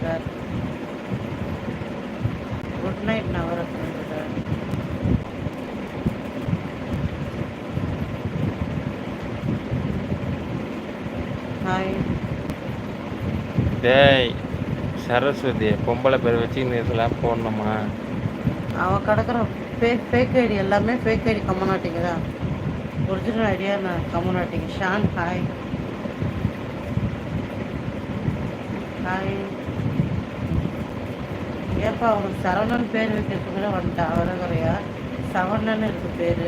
Brother good night Navaratnam brother hi டேய் சரஸ்வதி பொம்பளை பேர் வச்சு இதெல்லாம் போடணுமா? அவன் கிடக்குற ஃபேக் ஃபேக் ஐடி எல்லாமே ஃபேக் ஐடி கம்மநாட்டிங்க தான். ஒரிஜினல் ஐடியா நான் கம்மநாட்டிங்க ஷான் ஹாய் ஹாய் ஏப்பா அவருக்கு சரவணன் பேர் வைக்கிறதுக்குள்ள வந்துட்டா வரகுறையா சவணன் இருக்கு பேர்.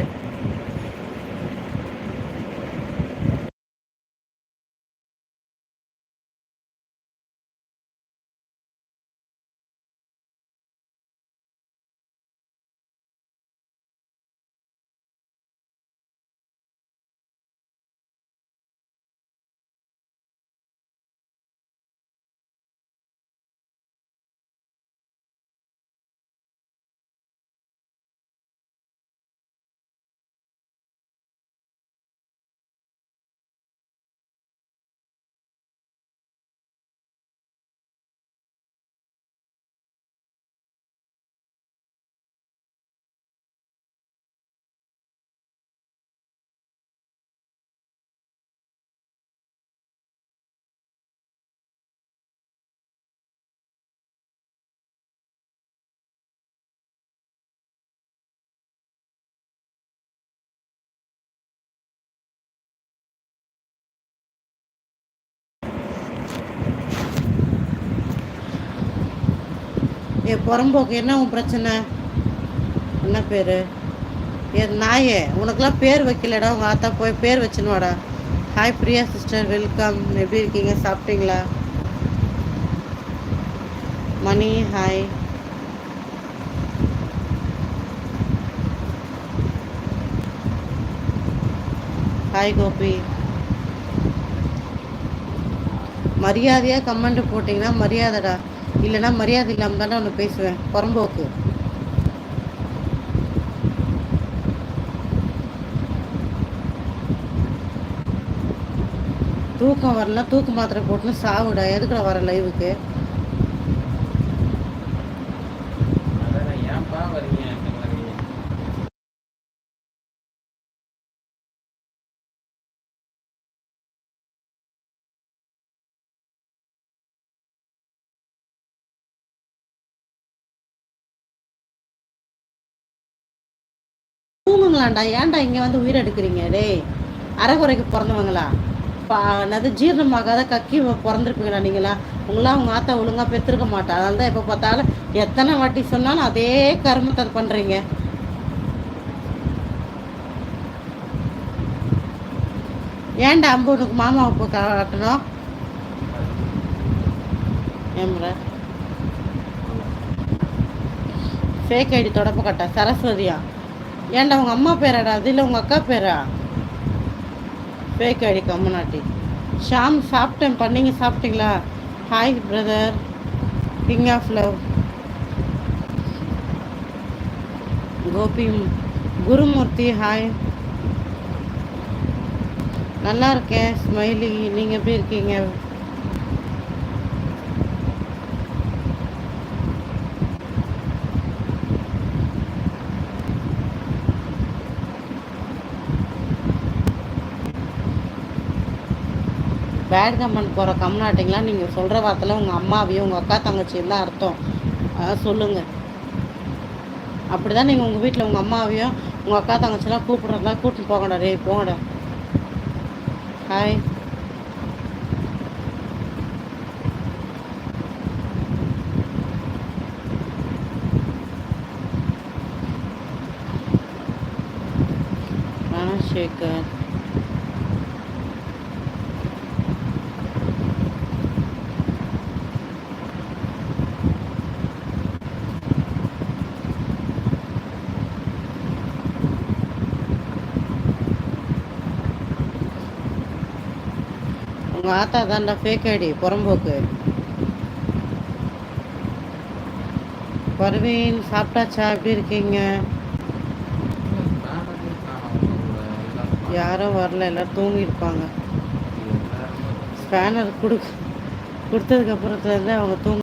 ஏ புறம்போக்கு என்ன உன் பிரச்சனை? என்ன பேர்? என் நாயே உனக்கெல்லாம் பேர் வைக்கலடா உங்கள் ஆத்தா போய் பேர் வச்சுன்னு ஹாய் பிரியா சிஸ்டர் வெல்கம் எப்படி இருக்கீங்க? சாப்பிட்டீங்களா? Mani hi hi Gopi. மரியாதையாக கமெண்ட் போட்டிங்கன்னா மரியாதைடா. இல்லைன்னா மரியாதை இல்லாமல் தானே ஒன்று பேசுவேன். புறம்போக்கு. தூக்கம் வரல தூக்கம் மாத்திரை போட்டுன்னு சாவுடா. எதுக்குடா வர லைவுக்கு வேண்டாம். ஏன்டா இங்கே வந்து உயிர் எடுக்கிறீங்க? டேய் அரைகுறைக்கு பிறந்தவங்களா? என்னது ஜீரணமாகாத கக்கி பிறந்திருப்பீங்களா நீங்களா? உங்களாம் உங்கள் ஆத்தா ஒழுங்காக பெற்றிருக்க மாட்டா. அதனால தான் எப்போ பார்த்தாலும் எத்தனை வாட்டி சொன்னாலும் அதே கருமத்தை பண்ணுறீங்க ஏன்டா அம்பு உனக்கு மாமாவை போய் காட்டணும்? ஏம்ரா? ஃபேக் ஐடி தொடப்ப கட்ட. சரஸ்வதியா? ஏன்டா உங்கள் அம்மா பேராடா? அது இல்லை உங்கள் அக்கா பேரா? ஃபேக் ஐடி கம்முனாட்டி ஷாம் சாப்பிட்டேன். பண்ணிங்க சாப்பிட்டீங்களா? Hi brother king of love Gopi Gurumoorthy hi நல்லா இருக்கேன். ஸ்மைலி நீங்கள் எப்படி இருக்கீங்க? பேட் கமெண்ட் போகிற கம்னாட்டிங்களா நீங்கள் சொல்கிற வார்த்தையில் உங்கள் அம்மாவையும் உங்கள் அக்கா தங்கச்சியும் தான் அர்த்தம். அதான் சொல்லுங்கள் அப்படி தான் நீங்கள் உங்கள் வீட்டில் உங்கள் அம்மாவையும் உங்கள் அக்கா தங்கச்சிலாம் கூப்பிட்றதா கூப்பிட்டு போங்கடா. ரே போங்கடா. ஹாய் சேகர் உங்கள் ஆத்தா தான்டா ஃபேக் ஐடி புறம்போக்கு. பர்வீன் சாப்பிட்டாச்சா? எப்படி இருக்கீங்க? யாரும் வரல. எல்லோரும் தூங்கியிருப்பாங்க ஸ்பேனர் கொடு கொடுத்ததுக்கப்புறத்துலேருந்து அவங்க தூங்க